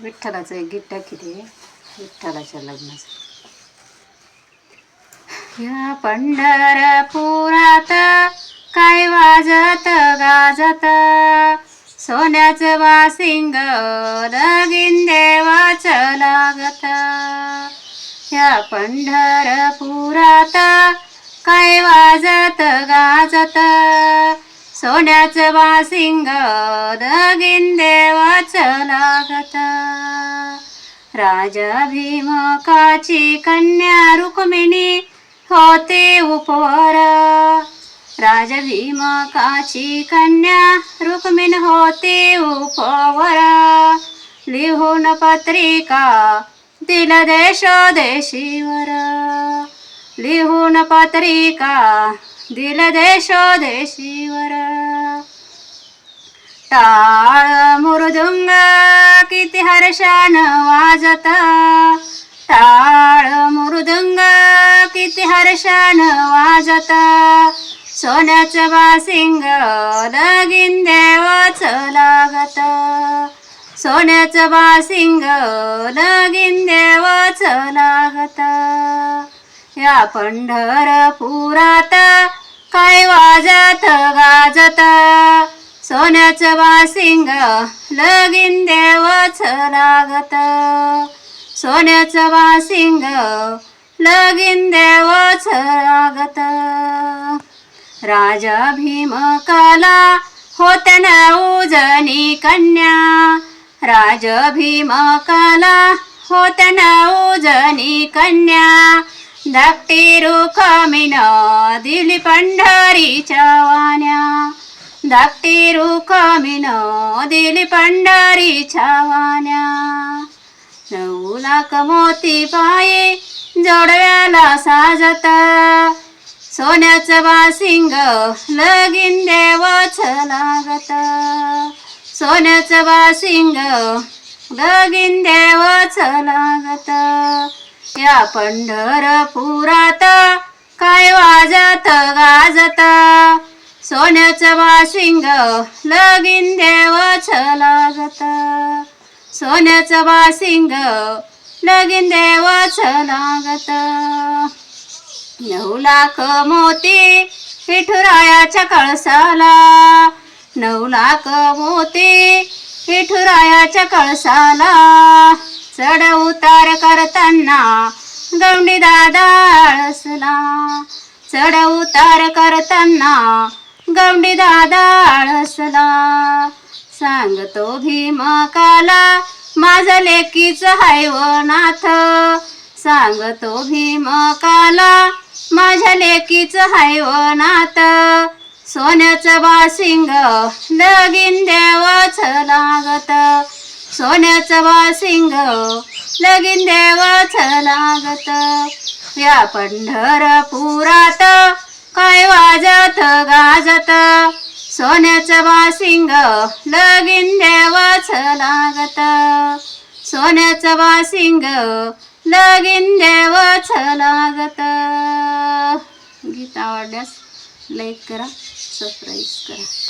विठ्ठलाचं एक गीत टाकी ते विठ्ठलाच्या लग्नाचं. या पंढरपुरात काय वाजत गाजत? सोन्याचं वासिंग लगीन देवाचं लागत. या पंढरपुरात काय वाजत गाजत? सोन्याचं वासिंग लगीन देवाचं लागत राजा भीमकाची कन्या रुक्मिणी होते उपवर. राजा भीमकाची कन्या रुक्मिण होते उपवर. लिहून पत्रिका दिल देशोदेशीवर. लिहून पत्रिका दिल देशोदेशीवर टाळ मृदुंग किती हर्षान वाजत. टाळ मृदुंग किती हर्षान वाजत. सोन्याचं बासिंग लगीन देवाच लागत. सोन्याचं बासिंग लगीन देवाच लागत. या पंढरपुरात वाजत गाजत. सोन्याचं वासिंग लगीन देवच लागत. सोन्याचं वासिंग लगीन देवच लागत. राजा भीमकाला होत्या ना उजनी कन्या. राज भीमकाला होत्या ना उजनी कन्या. धाकटी रुखामीन दिली पंढरीच्या वाण्या धाकटी रुखामीन दिली पंढरीच्या वाण्या नऊ लाख मोती पाये जोडव्याला साजत। सोन्याचं बासिंग लगीन देवच लागत। सोन्याचं बासिंग लगीन देवच लागत। या पंढरपुरात गाजत सोन्याचं बासिंग लगीन देवच लागत. सोन्याचं बाशिंग लगीन देवच लागत. नऊ लाख मोती विठुरायाच्या कळसाला. नऊ लाख मोती विठुरायाच्या कळसाला. चढ उतार करताना गवंडी दादा आळसला चढ उतार करताना गवंडी दादा आळसला. सांगतो भीमकाला माझं लेकीचं हाय व नाथ. सांगतो भीमकाला माझ्या लेकीचं हाय नाथ. सोन्याचं बासिंग लगीन देवच लागत. सोन्याचं बासिंग लगीन देवच लागत. या पंढरपुरात काय वाजत गाजत? सोन्याचं बासिंग लगीन देवाच लागत. सोन्याचं बासिंग लगीन देवाच लागत. गीत आवडल्यास लाईक करा सबस्क्राईब करा.